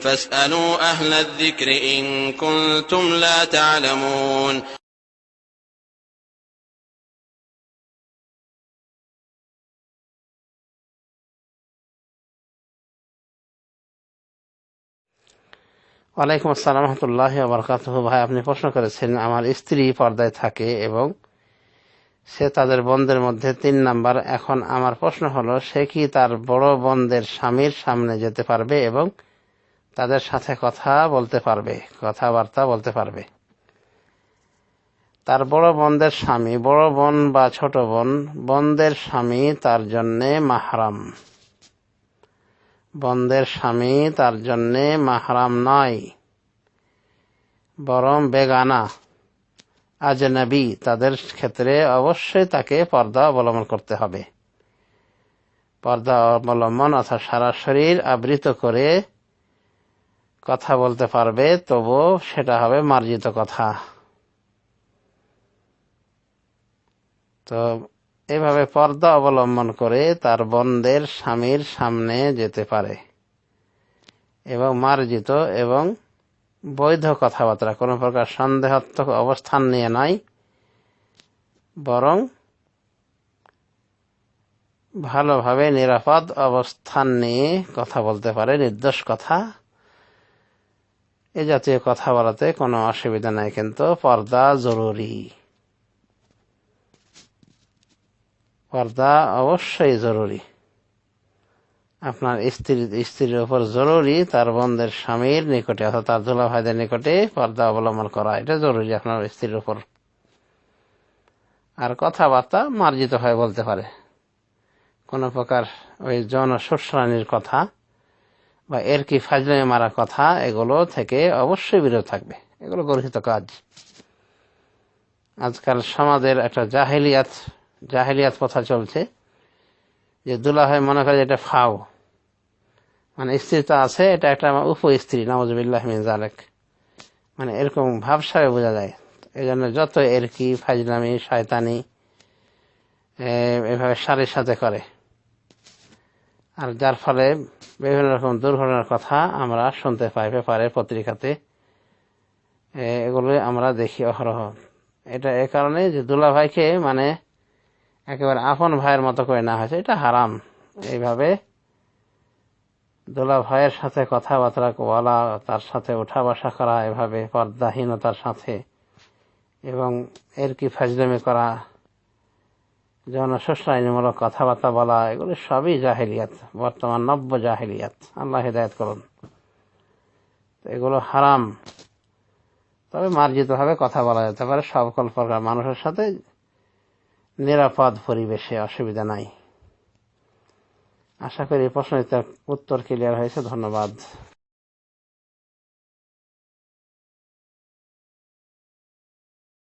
فاسألوا أهل الذكر إن كنتم لا تعلمون ওয়ালাইকুম আসসালাম রহমতুল্লাহ বরকাত ভাই আপনি প্রশ্ন করেছেন আমার স্ত্রী পর্দায় থাকে এবং সে তাদের বোনদের মধ্যে তিন নাম্বার এখন আমার প্রশ্ন হলো সে কি তার বড় বোনদের স্বামীর সামনে যেতে পারবে এবং তাদের সাথে কথা বলতে পারবে, কথাবার্তা বলতে পারবে। তার বড় বোনদের স্বামী, বড় বোন বা ছোট বোন, বোনদের স্বামী তার জন্যে মাহারাম। বন্দের স্বামী তার জন্যে মাহারাম নয়, বরং বেগানা, আজনবী। তাদের ক্ষেত্রে অবশ্যই তাকে পর্দা অবলম্বন করতে হবে। পর্দা অবলম্বন অর্থাৎ সারা শরীর আবৃত করে কথা বলতে পারবে, তবু সেটা হবে মার্জিত কথা। তো এভাবে পর্দা অবলম্বন করে তার বন্দের স্বামীর সামনে যেতে পারে। এবং মার্জিত এবং বৈধ কথাবার্তা, কোনো প্রকার সন্দেহাত্মক অবস্থান নিয়ে নয়, বরং ভালোভাবে নিরাপদ অবস্থান নিয়ে কথা বলতে পারে, নির্দোষ কথা। এ জাতীয় কথা বলাতে কোনো অসুবিধা নাই, কিন্তু পর্দা জরুরি। পর্দা অবশ্যই জরুরি। আপনার স্ত্রী, স্ত্রীর উপর জরুরি তার বন্ধের স্বামীর নিকটে অর্থাৎ তার দুলা ভাইদের নিকটে পর্দা অবলম্বন করা, এটা জরুরি আপনার স্ত্রীর উপর। আর কথাবার্তা মার্জিত হয়ে বলতে পারে। কোনো প্রকার ওই জন কথা বা এর কি ফাজলামে মারা কথা, এগুলো থেকে অবশ্যই বিরত থাকবে। এগুলো গর্হিত কাজ। আজকাল সমাজের একটা জাহেলিয়াত জাহেলিয়াত কথা চলছে যে দুলা হয় মনে করে এটা ফাও। মানে স্ত্রী তো আছে, এটা একটা আমার উপ স্ত্রী নওয়াজবিল্লাহ মিন জালেক মানে এরকম ভাবসাবে বোঝা যায়। এই জন্য যত এর কি ফাজলামি, শয়তানি এভাবে সারের সাথে করে। আর যার ফলে বিভিন্ন রকম দুর্ঘটনার কথা আমরা শুনতে পাই পেপারে, পত্রিকাতে। এগুলো আমরা দেখি অহরহ। এটা এ কারণে যে দুলা ভাইকে মানে একেবারে আপন ভাইয়ের মতো করে না হয়েছে, এটা হারাম। এইভাবে দোলা ভাইয়ের সাথে কথাবার্তা বলা তার সাথে উঠা বসা করা, এভাবে পর্দাহীনতার সাথে এবং এর কি ফাজলামি করা জনশস্রায়নীমূলক কথাবার্তা বলা, এগুলো সবই জাহেলিয়াত, বর্তমান নব্য জাহেলিয়াত। আল্লাহ হিদায়ত করুন। এগুলো হারাম। তবে মার্জিতভাবে কথা বলা যেতে পারে সকল প্রকার মানুষের সাথে নিরাপদ পরিবেশে অসুবিধা নাই। আশা করি প্রশ্নের উত্তর ক্লিয়ার হয়েছে, ধন্যবাদ।